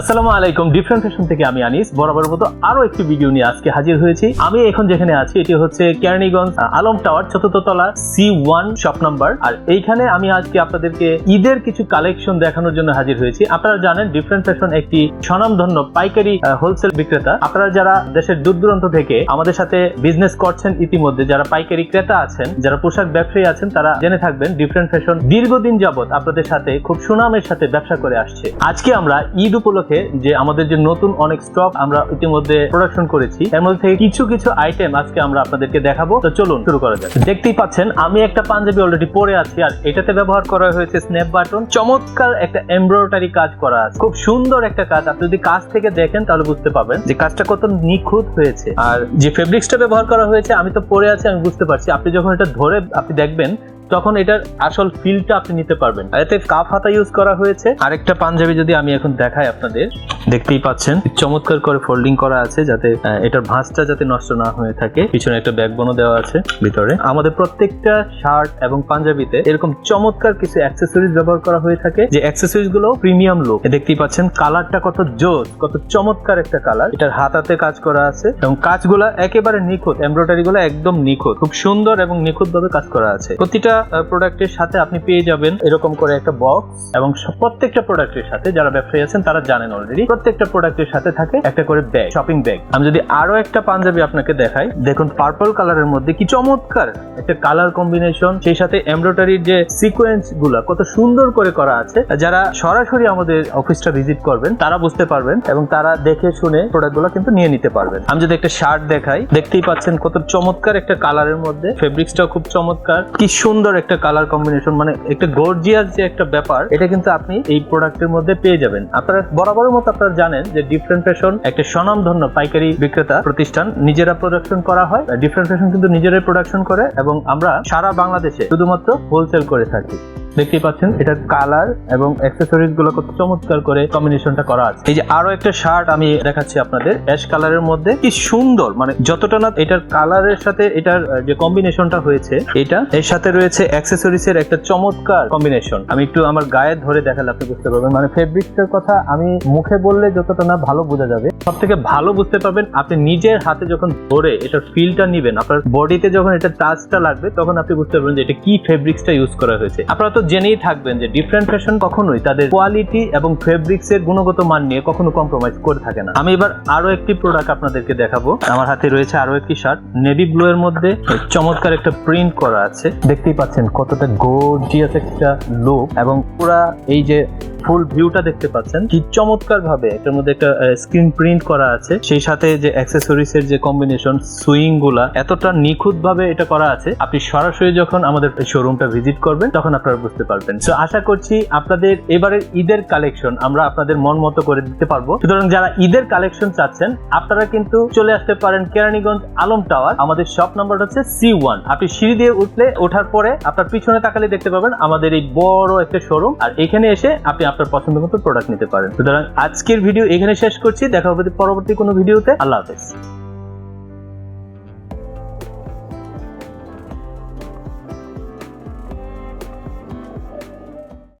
আসসালামু আলাইকুম। Different fashion থেকে আমি আনিস। বরাবর মতো আরও একটি ভিডিও নিয়ে আজকে হাজির হয়েছি। আমি এখন যেখানে আছি, এটি হচ্ছে কেরানীগঞ্জ আলম টাওয়ার চতুর্থ তলা সি ওয়ান শপ নাম্বার আর এইখানে আমি আজকে আপনাদেরকে ঈদের কিছু কালেকশন দেখানোর জন্য হাজির হয়েছি। আপনারা জানেন ডিফারেন্ট ফ্যাশন একটি স্বনামধন্য পাইকারি হোলসেল বিক্রেতা। আপনারা যারা দেশের দূর দূরান্ত থেকে আমাদের সাথে বিজনেস করছেন ইতিমধ্যে, যারা পাইকারি ক্রেতা আছেন, যারা পোশাক ব্যবসায়ী আছেন, তারা জেনে থাকবেন ডিফারেন্ট ফ্যাশন দীর্ঘদিন যাবত আপনাদের সাথে খুব সুনামের সাথে ব্যবসা করে আসছে। আজকে আমরা ঈদ উপলক্ষে যে আমাদের যে নতুন অনেক স্টক আমরা ইতিমধ্যে প্রোডাকশন করেছি, এর মধ্যে থেকে কিছু কিছু আইটেম আজকে আমরা আপনাদেরকে দেখাবো। তো চলুন শুরু করা যাক। দেখতেই পাচ্ছেন, আমি একটা পাঞ্জাবি অলরেডি পরে আছি আর এটাতে ব্যবহার করা হয়েছে স্ন্যাপ বাটন চমৎকার একটা এমব্রয়ডারি কাজ করা আছে। খুব সুন্দর একটা কাজ। আপনি যদি কাজ থেকে দেখেন তাহলে বুঝতে পারবেন যে কাজটা কত নিখুঁত হয়েছে। আর যে ফেব্রিক্সটা ব্যবহার করা হয়েছে, আমি তো পরে আছি, আমি বুঝতে পারছি। আপনি যখন এটা ধরে, আপনি দেখবেন তখন এটার আসল ফিলটা আপনি নিতে পারবেন। আর এতে কাফ হাতা ইউজ করা হয়েছে। আরেকটা পাঞ্জাবি যদি আমি এখন দেখাই আপনাদের, দেখতেই পাচ্ছেন। চমৎকার করে ফোল্ডিং করা আছে যাতে এটার ভাঁজটা যাতে নষ্ট না হয়ে থাকে। পিছনে একটা ব্যাকবোনও দেওয়া আছে ভিতরে। আমাদের প্রত্যেকটা শার্ট এবং পাঞ্জাবিতে এরকম চমৎকার কিছু অ্যাক্সেসরিজ ব্যবহার করা হয়ে থাকে। যে অ্যাক্সেসরিজগুলো প্রিমিয়াম লুক দেখতেই পাচ্ছেন কালারটা কত জোস কত চমৎকার একটা কালার এটার হাতাতে কাজ করা আছে এবং কাজগুলো একেবারে নিখুঁত এমব্রয়ডারি গুলো একদম নিখুঁত। খুব সুন্দর এবং নিখুঁত ভাবে কাজ করা আছে। প্রতিটা প্রোডাক্টের সাথে আপনি পেয়ে যাবেন এরকম করে একটা বক্স এবং প্রত্যেকটা প্রোডাক্টের সাথে যারা ব্যবসায়ী আছেন, তারা জানেন অলরেডি প্রত্যেকটা প্রোডাক্টের সাথে থাকে একটা করে ব্যাগ শপিং ব্যাগ আমি যদি আরও একটা পাঞ্জাবি আপনাকে দেখাই, দেখুন পার্পল কালারের মধ্যে কি চমৎকার একটা কালার কম্বিনেশন সেই সাথে এমব্রয়ডারির যে সিকোয়েন্সগুলা কত সুন্দর করে করা আছে। যারা সরাসরি আমাদের অফিসটা ভিজিট করবেন, তারা বুঝতে পারবেন এবং তারা দেখে শুনে প্রোডাক্টগুলো কিন্তু নিয়ে নিতে পারবেন। আমি যদি একটা শার্ট দেখাই, দেখতেই পাচ্ছেন কত চমৎকার একটা কালারের মধ্যে। ফেব্রিক্সটাও খুব চমৎকার। কি সুন্দর একটা কালার কম্বিনেশন মানে একটা গর্জিয়াস যে একটা ব্যাপার, এটা কিন্তু আপনি এই প্রোডাক্টের মধ্যে পেয়ে যাবেন। আপনারা বরাবরের মতো আপনারা জানেন যে ডিফারেন্ট ফ্যাশন একটা স্বনামধন্য পাইকারি বিক্রেতা প্রতিষ্ঠান নিজেরা প্রোডাকশন করা হয়। ডিফারেন্ট ফ্যাশন কিন্তু নিজেরাই প্রোডাকশন করে এবং আমরা সারা বাংলাদেশে শুধুমাত্র হোলসেল করে থাকি। দেখতেই পাচ্ছেন এটার কালার এবং অ্যাক্সেসরিজগুলো কত চমৎকার করে কম্বিনেশনটা করা আছে। এই যে আরও একটা শার্ট আমি দেখাচ্ছি আপনাদের অ্যাশ কালারের মধ্যে। কি সুন্দর মানে যতটা না এটার কালারের সাথে এটার যে কম্বিনেশনটা হয়েছে, এটা, এর সাথে রয়েছে অ্যাক্সেসরিজ এর একটা চমৎকার কম্বিনেশন আমি একটু আমার গায়ে ধরে দেখালে আপনি বুঝতে পারবেন। মানে ফেব্রিক্সের কথা আমি মুখে বললে যতটা না ভালো বোঝা যাবে। সব থেকে ভালো বুঝতে পারবেন, আপনি নিজের হাতে যখন ধরে এটার ফিলটা নিবেন, আপনার বডিতে যখন এটা টাচটা লাগবে, তখন আপনি বুঝতে পারবেন যে এটা কি ফেব্রিক্সটা ইউজ করা হয়েছে। আপনারা তো জেনেই থাকবেন যে ডিফারেন্ট ফ্যাশন কখনোই তাদের কোয়ালিটি এবং ফেব্রিক্স এর গুণগত মান নিয়ে কখনো কম্প্রোমাইজ করে থাকে না। আমি এবার আরও একটি প্রোডাক্ট আপনাদেরকে দেখাবো। আমার হাতে রয়েছে আরও একটি শার্ট নেভি ব্লু এর মধ্যে। চমৎকার একটা প্রিন্ট করা আছে। দেখতেই পাচ্ছেন কতটা গর্জিয়াস একটা লুক এবং পুরা এই যে ফুল ভিউটা দেখতে পাচ্ছেন, কি চমৎকার ভাবে এটার মধ্যে একটা স্ক্রিন প্রিন্ট করা আছে। সেই সাথে যে অ্যাক্সেসরিজ এর যে কম্বিনেশন সুইংগুলা, এতটা নিখুঁত ভাবে এটা করা আছে। আপনি সরাসরি যখন আমাদের শোরুমটা ভিজিট করবেন, তখন আপনারা বুঝতে পারবেন। তো আশা করছি আপনাদের এবারের ঈদের কালেকশন আমরা আপনাদের মন মতো করে দিতে পারব। সুতরাং যারা ঈদের কালেকশন চাচ্ছেন, আপনারা কিন্তু চলে আসতে পারেন কেরানীগঞ্জ আলম টাওয়ার আমাদের শপ নাম্বার হচ্ছে সি ওয়ান আপনি সিঁড়ি দিয়ে উঠলে, ওঠার পরে আপনার পিছনে তাকালে দেখতে পাবেন আমাদের এই বড় একটা শোরুম আর এখানে এসে আপনি আপনার পছন্দ মতো প্রোডাক্ট নিতে পারেন। সুতরাং আজকের ভিডিও এখানে শেষ করছি। দেখা হবে পরবর্তী কোনো ভিডিওতে আল্লাহ হাফেজ।